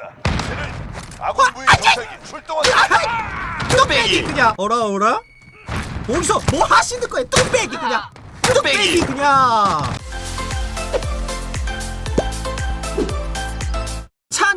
필요하다. 쟤는 아군부의 정찰기 출동한다. 뚝배기 그냥 어라 어라? 어디서 뭐 하시는 거예요? 뚝배기 그냥 뚝배기 그냥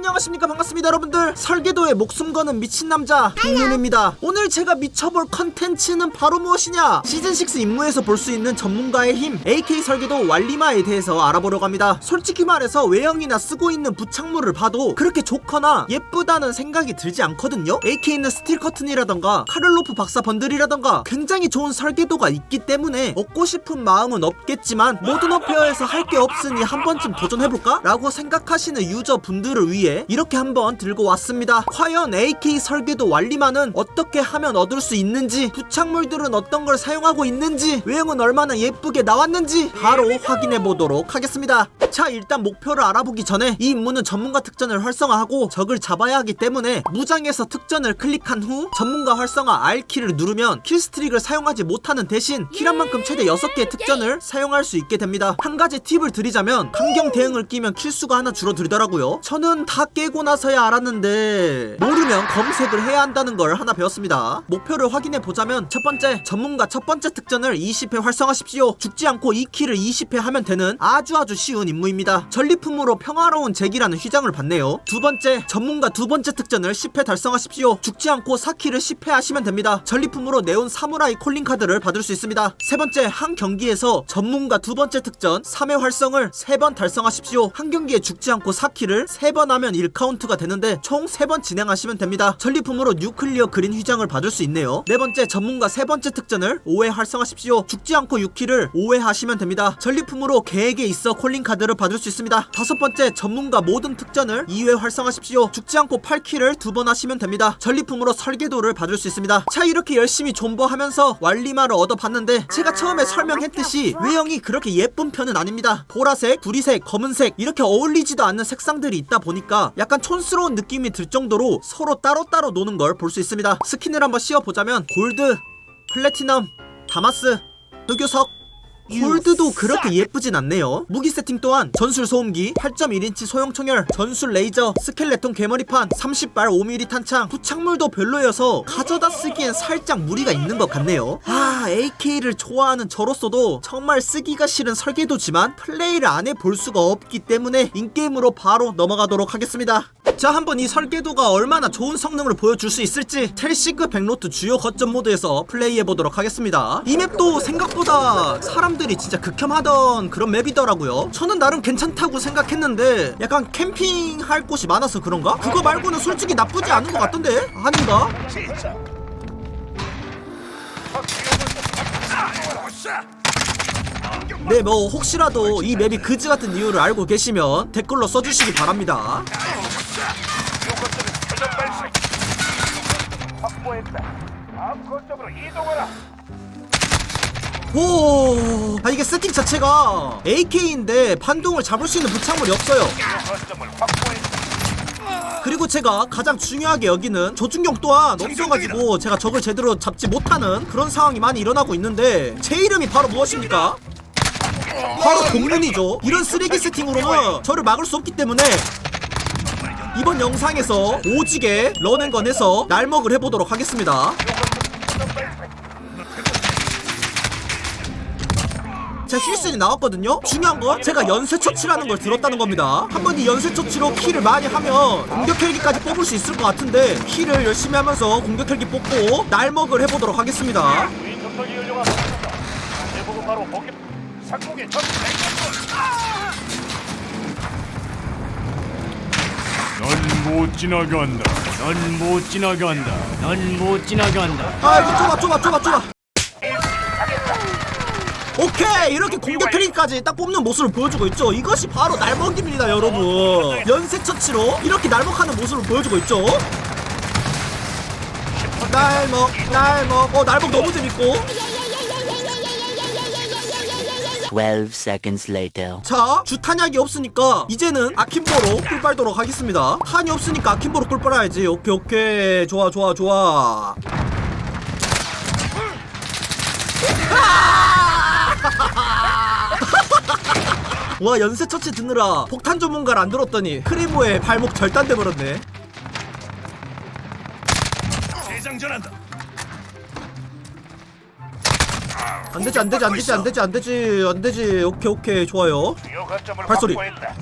안녕하십니까? 반갑습니다 여러분들. 설계도에 목숨 거는 미친 남자 김윤입니다. 오늘 제가 미쳐볼 컨텐츠는 바로 무엇이냐? 시즌6 임무에서 볼 수 있는 전문가의 힘 AK 설계도 왈리마에 대해서 알아보려고 합니다. 솔직히 말해서 외형이나 쓰고 있는 부착물을 봐도 그렇게 좋거나 예쁘다는 생각이 들지 않거든요. AK는 스틸 커튼이라던가 카를로프 박사 번들이라던가 굉장히 좋은 설계도가 있기 때문에 얻고 싶은 마음은 없겠지만 모든 어페어에서 할 게 없으니 한 번쯤 도전해볼까? 라고 생각하시는 유저분들을 위해 이렇게 한번 들고 왔습니다. 과연 AK 설계도 완리만은 어떻게 하면 얻을 수 있는지 부착물들은 어떤 걸 사용하고 있는지 외형은 얼마나 예쁘게 나왔는지 바로 확인해 보도록 하겠습니다. 자 일단 목표를 알아보기 전에 이 임무는 전문가 특전을 활성화하고 적을 잡아야 하기 때문에 무장에서 특전을 클릭한 후 전문가 활성화 R키를 누르면 킬스트릭을 사용하지 못하는 대신 킬한 만큼 최대 6개의 특전을 사용할 수 있게 됩니다. 한 가지 팁을 드리자면 강경 대응을 끼면 킬수가 하나 줄어들더라고요. 저는 다 깨고 나서야 알았는데 모르면 검색을 해야 한다는 걸 하나 배웠습니다. 목표를 확인해 보자면 첫 번째 전문가 첫 번째 특전을 20회 활성화하십시오. 죽지 않고 2킬을 20회 하면 되는 아주 아주 쉬운 임무입니다. 전리품으로 평화로운 제기라는 휘장을 받네요. 두 번째 전문가 두 번째 특전을 10회 달성하십시오. 죽지 않고 4킬을 10회 하시면 됩니다. 전리품으로 네온 사무라이 콜링 카드를 받을 수 있습니다. 세 번째 한 경기에서 전문가 두 번째 특전 3회 활성을 3번 달성하십시오. 한 경기에 죽지 않고 4킬을 3번 하면 1카운트가 되는데 총 3번 진행하시면 됩니다. 전리품으로 뉴클리어 그린 휘장을 받을 수 있네요. 네 번째 전문가 세 번째 특전을 5회 활성하십시오. 죽지 않고 6킬을 5회 하시면 됩니다. 전리품으로 계획에 있어 콜링 카드를 받을 수 있습니다. 다섯 번째 전문가 모든 특전을 2회 활성하십시오. 죽지 않고 8킬을 두번 하시면 됩니다. 전리품으로 설계도를 받을 수 있습니다. 자 이렇게 열심히 존버하면서 완리마를 얻어봤는데 제가 처음에 설명했듯이 외형이 그렇게 예쁜 편은 아닙니다. 보라색, 구리색, 검은색 이렇게 어울리지도 않는 색상들이 있다 보니까 약간 촌스러운 느낌이 들 정도로 서로 따로따로 노는 걸 볼 수 있습니다. 스킨을 한번 씌워보자면 골드, 플래티넘, 다마스, 흑요석. 골드도 그렇게 예쁘진 않네요. 무기 세팅 또한 전술 소음기 8.1인치 소형 총열 전술 레이저 스켈레톤 개머리판 30발 5mm 탄창. 부착물도 별로여서 가져다 쓰기엔 살짝 무리가 있는 것 같네요. 아 AK를 좋아하는 저로서도 정말 쓰기가 싫은 설계도지만 플레이를 안 해볼 수가 없기 때문에 인게임으로 바로 넘어가도록 하겠습니다 자 한번 이 설계도가 얼마나 좋은 성능을 보여줄 수 있을지 텔시크 백로트 주요 거점 모드에서 플레이해보도록 하겠습니다 이 맵도 생각보다 사람들이 진짜 극혐하던 그런 맵이더라고요 저는 나름 괜찮다고 생각했는데 약간 캠핑할 곳이 많아서 그런가? 그거 말고는 솔직히 나쁘지 않은 것 같던데? 아닌가? 네 뭐 혹시라도 이 맵이 그지 같은 이유를 알고 계시면 댓글로 써주시기 바랍니다. 오, 아 이게 세팅 자체가 AK인데 반동을 잡을 수 있는 부착물이 없어요. 그리고 제가 가장 중요하게 여기는 조준경 또한 없어가지고 제가 적을 제대로 잡지 못하는 그런 상황이 많이 일어나고 있는데 제 이름이 바로 무엇입니까? 바로 공문이죠. 이런 쓰레기 세팅으로는 저를 막을 수 없기 때문에 이번 영상에서 오지게 런앤건 해서 날먹을 해보도록 하겠습니다. 제 힐슨이 나왔거든요. 중요한 건 제가 연쇄 처치라는 걸 들었다는 겁니다. 한 번 이 연쇄 처치로 킬을 많이 하면 공격 헬기까지 뽑을 수 있을 것 같은데 킬을 열심히 하면서 공격 헬기 뽑고 날먹을 해보도록 하겠습니다. 연료가. 대부분 바로 상공의 적넌못 지나간다. 넌 못 지나간다. 넌 못 지나간다. 아 이거 좁아 좁아 좁아 좁아. 오케이 이렇게 공격 헬기까지 딱 뽑는 모습을 보여주고 있죠. 이것이 바로 날먹입니다, 여러분. 연쇄 처치로 이렇게 날먹하는 모습을 보여주고 있죠. 날먹 날먹 어 날먹 너무 재밌고 12 seconds later. 자 주탄약이 없으니까 이제는 아킴보로 꿀 빨도록 하겠습니다 탄이 없으니까 아킴보로 꿀 빨아야지 오케이 오케이 좋아 좋아 좋아 와 연쇄 처치 드느라 폭탄 전문가를 안 들었더니 크리모의 발목 절단돼 버렸네. 재장전한다. 안 되지 안 되지 안 되지 안 되지 안 되지 안 되지. 오케이 오케이. 좋아요. 주요 거점을 발소리. 확보했다.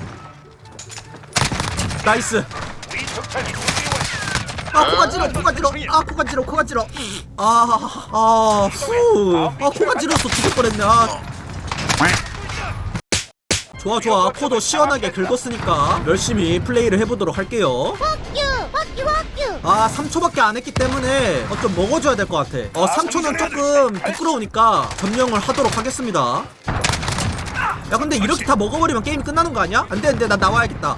나이스. 우리 정찰기 우리 아 코가 찔러 코가 찔러 아 코가 찔러 코가 찔러 아아후. 아 코가 찔러서 죽을 뻔했네. 아 좋아 좋아. 코도 시원하게 긁었으니까 열심히 플레이를 해보도록 할게요. 아 3초밖에 안 했기 때문에 어, 좀 먹어줘야 될 것 같아. 어 3초는 조금 부끄러우니까 점령을 하도록 하겠습니다. 야 근데 이렇게 다 먹어버리면 게임이 끝나는 거 아니야? 안돼 안돼. 나 나와야겠다.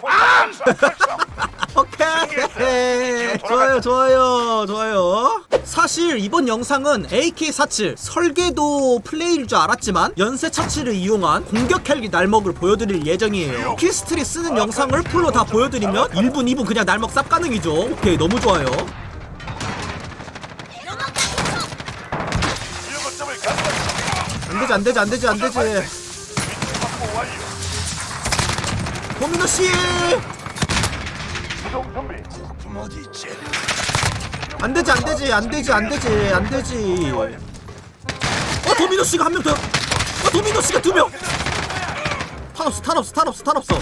발사. 오케이. 좋아요 좋아요 좋아요. 사실 이번 영상은 AK47 설계도 플레이일 줄 알았지만 연쇄 처치를 이용한 공격 헬기 날먹을 보여드릴 예정이에요. 키스트리 쓰는 영상을 풀로 다 보여드리면 1분 2분 그냥 날먹 쌉 가능이죠. 오케이 너무 좋아요. 안되지 안되지 안되지 안되지. 확보 완료. 도미노씨 이동 준비. 어디 있지? 안 되지 안 되지 안 되지 안 되지 안 되지 어 도미노 씨가 한 명 더. 어 도미노 씨가 두 명. 탄 없어 탄 없어 탄 없어 탄 없어.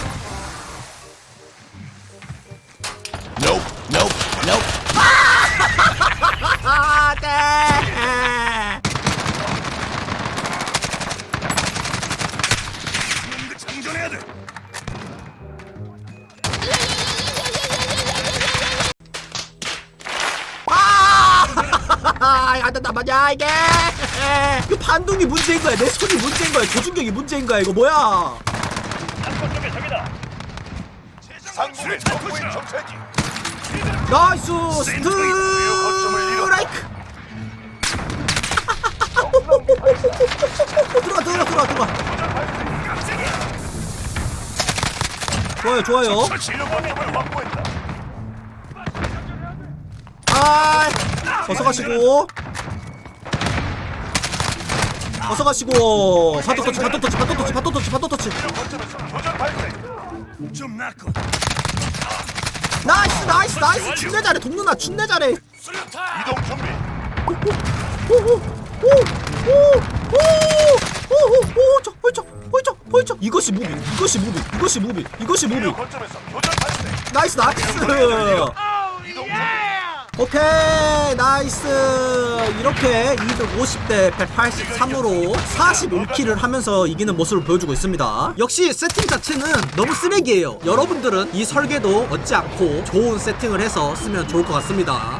안 된다 말이야 이게. 이거 반동이 문제인 거야. 내 손이 문제인 거야. 조준경이 문제인 거야. 이거 뭐야? 한번 쪽에 적이다. 상공의 정보인 정찰기. 나이스 스트라이크. 들어가 들어가 들어가 들어가. 좋아요 좋아요. 확보했다. 아, 어서 가시고. 어서 가시고. 파도 터치, 파도 터치, 파도 터치, 파도 터치, 파도 터치. 나이스, 나이스, 나이스. 준내 잘해, 동누나 준내 잘해. 이동 준비. 오, 오, 오, 오, 오, 오, 오, 오, 저, 홀쩍, 홀쩍, 홀쩍. 이것이 무비, 이것이 무비, 이것이 무비, 이것이 무비. 주요 거점에서 교전 발생. 나이스, 나이스. 이동 준비. 오케이 나이스. 이렇게 250대 183으로 45킬을 하면서 이기는 모습을 보여주고 있습니다. 역시 세팅 자체는 너무 쓰레기예요. 여러분들은 이 설계도 얻지 않고 좋은 세팅을 해서 쓰면 좋을 것 같습니다